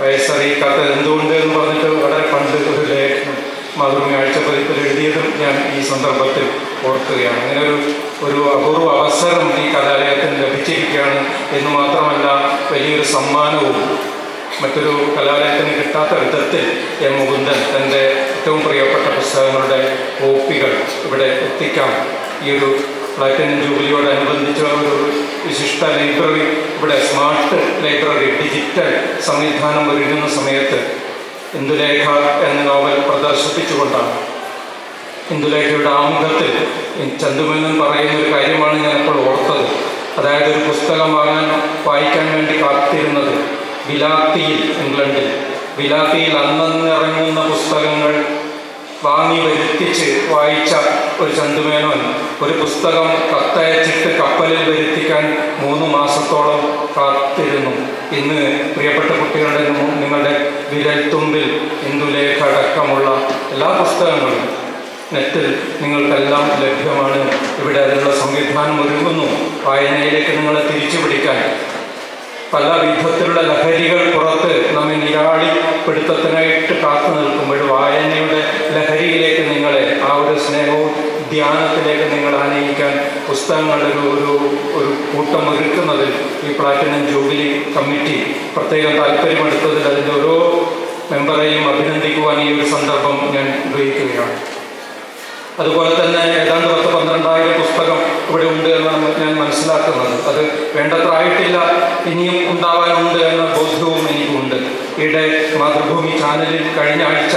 വയസ്സറിയിക്കാത്തത് എന്തുകൊണ്ട് എന്ന് പറഞ്ഞിട്ട് വളരെ പണ്ട് ഒരു ലേഖനം മാതൃഭൂമി ആഴ്ചപ്പതിപ്പിൽ എഴുതിയതും ഞാൻ ഈ സന്ദർഭത്തിൽ ഓർക്കുകയാണ്. അങ്ങനെ ഒരു ഒരു അപൂർവ അവസരം ഈ കലാലയത്തിന് ലഭിച്ചിരിക്കുകയാണ് എന്ന് മാത്രമല്ല വലിയൊരു സമ്മാനവും മറ്റൊരു കലാലയത്തിന് കിട്ടാത്ത വിധത്തിൽ എം മുകുന്ദൻ തന്റെ ഏറ്റവും പ്രിയപ്പെട്ട പുസ്തകങ്ങളുടെ കോപ്പികൾ ഇവിടെ എത്തിക്കാം ഈ ഒരു പ്ലാറ്റിനം ജൂബിലിയോടനുബന്ധിച്ചുള്ള ഒരു വിശിഷ്ട ലൈബ്രറി ഇവിടെ സ്മാർട്ട് ലൈബ്രറി ഡിജിറ്റൽ സംവിധാനം ഒരുങ്ങുന്ന സമയത്ത് ഇന്ദുലേഖ എന്ന നോവൽ പ്രദർശിപ്പിച്ചുകൊണ്ടാണ്. ഇന്ദുലേഖയുടെ ആമുഖത്തിൽ ചന്ദുമേനൻ പറയുന്ന ഒരു കാര്യമാണ് ഞാൻ ഇപ്പോൾ ഓർത്തത്. അതായത് ഒരു പുസ്തകം വാങ്ങാൻ വായിക്കാൻ വേണ്ടി കാത്തിരുന്നത് ബിലാത്തിയിൽ ഇംഗ്ലണ്ടിൽ. ബിലാത്തിയിൽ അന്നന്നിറങ്ങുന്ന പുസ്തകങ്ങൾ വാങ്ങി വരുത്തിച്ച് വായിച്ച ഒരു ചന്തുമേനോൻ ഒരു പുസ്തകം കത്തയച്ചിട്ട് കപ്പലിൽ വരുത്തിക്കാൻ മൂന്ന് മാസത്തോളം കാത്തിരുന്നു. ഇന്ന് പ്രിയപ്പെട്ട കുട്ടികളുടെ നിങ്ങളുടെ വിരൽത്തുമ്പിൽ ഇന്ദുലേഖ അടക്കമുള്ള എല്ലാ പുസ്തകങ്ങളും നെറ്റിൽ നിങ്ങൾക്കെല്ലാം ലഭ്യമാണ്. ഇവിടെ അതിനുള്ള സംവിധാനം ഒരുങ്ങുന്നു. വായനയിലേക്ക് നിങ്ങളെ തിരിച്ചു പിടിക്കാൻ. പല വിധത്തിലുള്ള ലഹരികൾ പുറത്ത് നമ്മെ നിരാളിപ്പിടുത്തത്തിനായിട്ട് കാത്തു നിൽക്കുമ്പോൾ വായനയുടെ ലഹരിയിലേക്ക് നിങ്ങളെ ആ ഒരു സ്നേഹവും ധ്യാനത്തിലേക്ക് നിങ്ങൾ ആനയിക്കാൻ പുസ്തകങ്ങളുടെ ഒരു ഒരു ഒരു കൂട്ടം ഒരുക്കുന്നതിൽ ഈ പ്ലാറ്റിനം ജൂബിലി കമ്മിറ്റി പ്രത്യേകം താല്പര്യമെടുത്തതിൽ അതിന്റെ ഓരോ മെമ്പറെയും അഭിനന്ദിക്കുവാൻ ഈ ഒരു സന്ദർഭം ഞാൻ ഉപയോഗിക്കുകയാണ് അതുപോലെ തന്നെ ഏതാണ്ട് പത്ത് പന്ത്രണ്ടായിരം പുസ്തകം ഇവിടെ ഉണ്ട് എന്നാണ് ഞാൻ മനസ്സിലാക്കുന്നത്. അത് വേണ്ടത്ര ആയിട്ടില്ല ഇനിയും ഉണ്ടാവാനുണ്ട് എന്ന ബോധ്യവും എനിക്കുണ്ട്. ഈയിടെ മാതൃഭൂമി ചാനലിൽ കഴിഞ്ഞ ആഴ്ച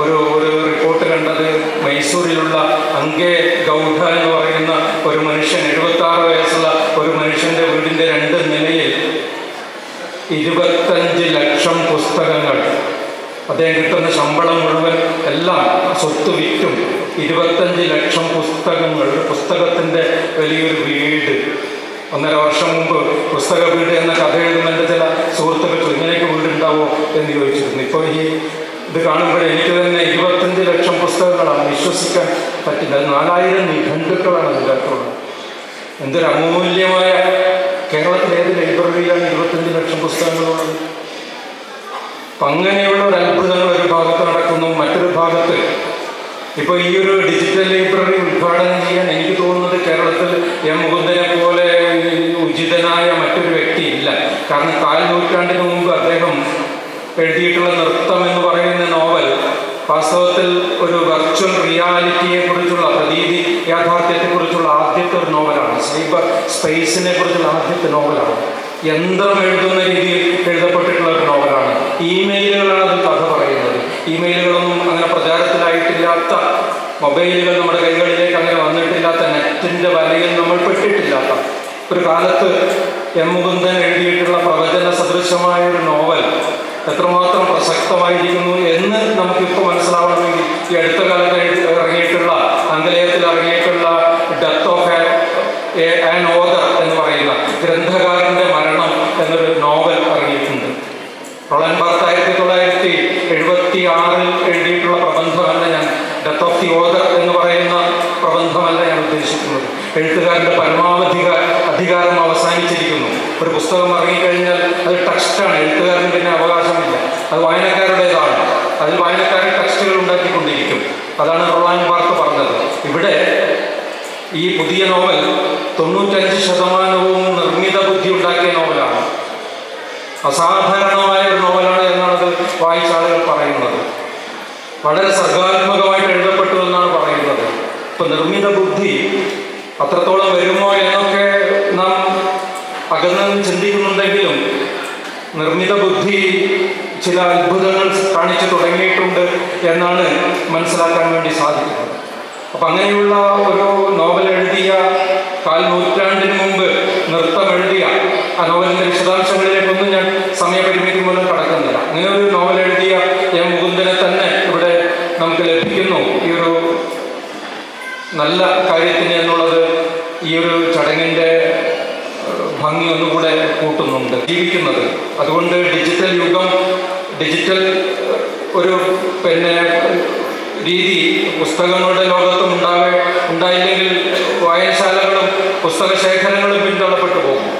ഒരു ഒരു റിപ്പോർട്ട് കണ്ടത് മൈസൂരിലുള്ള അങ്കേ ഗൗഡ എന്ന് പറയുന്ന ഒരു മനുഷ്യൻ എഴുപത്തി ആറ് വയസ്സുള്ള ഒരു മനുഷ്യന്റെ വീടിന്റെ രണ്ട് നിലയിൽ പുസ്തകങ്ങൾ അദ്ദേഹം കിട്ടുന്ന ശമ്പളം മുഴുവൻ എല്ലാം സ്വത്ത് വിറ്റും. ഇരുപത്തഞ്ച് ലക്ഷം പുസ്തകങ്ങൾ പുസ്തകത്തിന്റെ വലിയൊരു വീട്. ഒന്നര വർഷം മുമ്പ് പുസ്തക വീട് എന്ന കഥ എഴുതുന്ന എന്റെ ചില സുഹൃത്തുക്കൾ ഇങ്ങനെയൊക്കെ വീടുണ്ടാവോ? എന്ന് ചോദിച്ചിരുന്നു. ഇപ്പോൾ ഈ ഇത് കാണുമ്പോൾ എനിക്ക് തന്നെ ഇരുപത്തഞ്ച് ലക്ഷം പുസ്തകങ്ങളാണ് വിശ്വസിക്കാൻ പറ്റില്ല. നാലായിരം നിഘണ്ടുക്കളാണ് അതിനകത്തുള്ളത് എന്തൊരു അമൂല്യമായ കേരളത്തിലെ ഏത് ലൈബ്രറിയിലാണ് ഇരുപത്തഞ്ച് ലക്ഷം പുസ്തകങ്ങളുള്ളത്? അങ്ങനെയുള്ള ഒരു അത്ഭുതങ്ങൾ ഒരു ഭാഗത്ത് നടക്കുന്നു മറ്റൊരു ഭാഗത്ത്. ഇപ്പോൾ ഈ ഒരു ഡിജിറ്റൽ ലൈബ്രറി ഉദ്ഘാടനം ചെയ്യാൻ എനിക്ക് തോന്നുന്നത് കേരളത്തിൽ എം മുകുന്ദനെ പോലെ ഉചിതനായ മറ്റൊരു വ്യക്തി ഇല്ല. കാരണം കാൽ നൂറ്റാണ്ടിന് മുമ്പ് അദ്ദേഹം എഴുതിയിട്ടുള്ള നൃത്തം എന്ന് പറയുന്ന നോവൽ വാസ്തവത്തിൽ ഒരു വെർച്വൽ റിയാലിറ്റിയെ കുറിച്ചുള്ള പ്രതീതി യാഥാർത്ഥ്യത്തെക്കുറിച്ചുള്ള ആദ്യത്തെ ഒരു നോവലാണ്. സൈബർ സ്പേസിനെ കുറിച്ചുള്ള ആദ്യത്തെ നോവലാണ്. യന്ത്രം എഴുതുന്ന രീതിയിൽ എഴുതപ്പെട്ടിട്ടുള്ള ഒരു നോവലാണ്. ഇമെയിലുകളാണ് അത് കഥ പറയുന്നത്. ഇമെയിലുകളൊന്നും അങ്ങനെ പ്രചാരത്തിലായിട്ടില്ലാത്ത മൊബൈലുകൾ നമ്മുടെ കൈകളിലേക്ക് അങ്ങനെ വന്നിട്ടില്ലാത്ത നെറ്റിന്റെ വലയിൽ നമ്മൾ പെട്ടിട്ടില്ലാത്ത ഒരു കാലത്ത് എം മുകുന്ദൻ എഴുതിയിട്ടുള്ള പ്രവചന സദൃശമായ ഒരു നോവൽ എത്രമാത്രം പ്രസക്തമായിരിക്കുന്നു എന്ന് നമുക്കിപ്പോൾ മനസ്സിലാവണമെങ്കിൽ ഈ അടുത്ത കാലത്ത് എഴുതി ഇറങ്ങിയിട്ടുള്ള ആംഗലേയത്തിൽ ഇറങ്ങിയിട്ടുള്ള ഡെത്ത് ഓഫ് ആൻ ഓദർ എന്ന് പറയുന്ന ഗ്രന്ഥകാരന്റെ മരണം എന്നൊരു നോവൽ ഇറങ്ങിയിട്ടുണ്ട് ബാർത്ത് ആയിരത്തി തൊള്ളായിരത്തി എഴുപത്തി ആറിൽ എഴുതിയിട്ടുള്ള പ്രബന്ധമല്ല ഞാൻ. ഡെത്ത് ഓഫ് ദി ഓദർ എന്ന് പറയുന്ന പ്രബന്ധമല്ല ഞാൻ ഉദ്ദേശിക്കുന്നത്. എഴുത്തുകാരന്റെ പരമാവധി അധികാരം അവസാനിച്ചിരിക്കുന്നു. ഒരു പുസ്തകം ഇറങ്ങിക്കഴിഞ്ഞാൽ അത് ടെക്സ്റ്റാണ് എഴുത്തുകാരന് പിന്നെ അവകാശമില്ല. അത് വായനക്കാരുടേതാണ്. അതിൽ വായനക്കാരൻ ടെക്സ്റ്റുകൾ ഉണ്ടാക്കിക്കൊണ്ടിരിക്കും. അതാണ് റൊളാൻ പറഞ്ഞത്. ഇവിടെ ഈ പുതിയ നോവൽ തൊണ്ണൂറ്റഞ്ച് ശതമാനവും നിർമ്മിത ബുദ്ധി ഉണ്ടാക്കിയ നോവലാണ്. അസാധാരണമായ ഒരു അത് വായിച്ച ആളുകൾ പറയുന്നത്. വളരെ സർഗാത്മകമായിട്ട് എഴുതപ്പെട്ടു എന്നാണ് പറയുന്നത്. ഇപ്പൊ നിർമ്മിത ബുദ്ധി അത്രത്തോളം വരുമോ എന്നൊക്കെ നാം അകന്ന് ചിന്തിക്കുന്നുണ്ടെങ്കിലും നിർമ്മിത ബുദ്ധി ചില അത്ഭുതങ്ങൾ കാണിച്ചു തുടങ്ങിയിട്ടുണ്ട് എന്നാണ് മനസ്സിലാക്കാൻ വേണ്ടി സാധിക്കുന്നത്. അപ്പം അങ്ങനെയുള്ള ഒരു നോവൽ എഴുതിയ കാൽ നൂറ്റാണ്ടിന് മുമ്പ് നൃത്തം എഴുതിയ ആ നോവലിന്റെ വിശദാംശങ്ങളിലേക്കൊന്നും ഞാൻ സമയപരിമിതി മൂലം നല്ല കാര്യത്തിന് എന്നുള്ളത് ഈ ഒരു ചടങ്ങിന്റെ ഭംഗി ഒന്നുകൂടെ കൂട്ടുന്നുണ്ട്. ജീവിക്കുന്നത്. അതുകൊണ്ട് ഡിജിറ്റൽ യുഗം ഡിജിറ്റൽ ഒരു പിന്നെ രീതി പുസ്തകങ്ങളുടെ ലോകത്തും ഉണ്ടാവേ ഉണ്ടായില്ലെങ്കിൽ വായനശാലകളും പുസ്തക ശേഖരങ്ങളും പിന്തള്ളപ്പെട്ടു പോകും.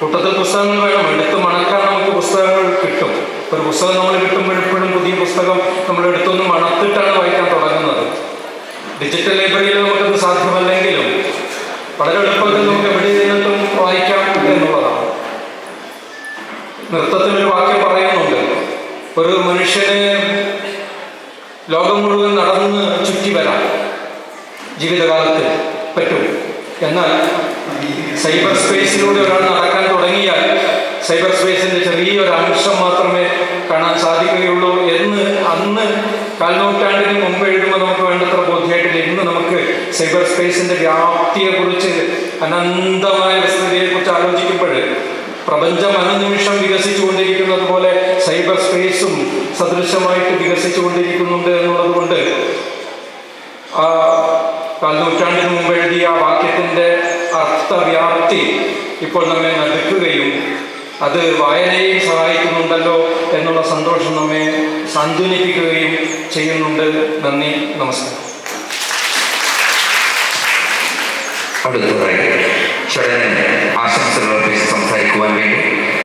കൂട്ടത്തിൽ പുസ്തകങ്ങൾ വേണം. എടുത്ത് മണക്കാൻ നമുക്ക് പുസ്തകങ്ങൾ കിട്ടും. ഒരു പുസ്തകം നമ്മൾ കിട്ടുമ്പോഴെപ്പോഴും പുതിയ പുസ്തകം നമ്മൾ എടുത്തൊന്ന് ഒരു മനുഷ്യനെ ലോകം മുഴുവൻ നടന്ന് ചുറ്റി വരാം ജീവിതകാലത്ത് പറ്റും. എന്നാൽ സൈബർ സ്പേസിലൂടെ ഒരാൾ നടക്കാൻ തുടങ്ങിയാൽ സൈബർ സ്പേസിന്റെ ചെറിയൊരു അംശം മാത്രമേ കാണാൻ സാധിക്കുകയുള്ളൂ എന്ന് അന്ന് കാൽനൂറ്റാണ്ടിന് മുമ്പ് എഴുതുമ്പോൾ നമുക്ക് വേണ്ടത്ര ബോധ്യമായിട്ടില്ല. ഇന്ന് നമുക്ക് സൈബർ സ്പേസിന്റെ വ്യാപ്തിയെക്കുറിച്ച് അനന്തമായ വിസ്തൃതിയെക്കുറിച്ച് ആലോചിക്കുമ്പോൾ പ്രപഞ്ചം അനുനിമിഷം വികസിച്ചുകൊണ്ടിരിക്കുന്നത് പോലെ സൈബർ സ്പേസും സദൃശമായിട്ട് വികസിച്ചുകൊണ്ടിരിക്കുന്നുണ്ട് എന്നുള്ളത് കൊണ്ട് ആ കാൽനൂറ്റാണ്ടിന് മുമ്പ് എഴുതിയ ആ വാക്യത്തിന്റെ അർത്ഥവ്യാപ്തി ഇപ്പോൾ നമ്മെ നടുക്കുകയും അത് വായനയും സഹായിക്കുന്നുണ്ടല്ലോ എന്നുള്ള സന്തോഷം നമ്മെ സാന്ത്വനിപ്പിക്കുകയും ചെയ്യുന്നുണ്ട്. നന്ദി നമസ്കാരം. അടുത്തതായി ചടങ്ങിന് வருகிறேன்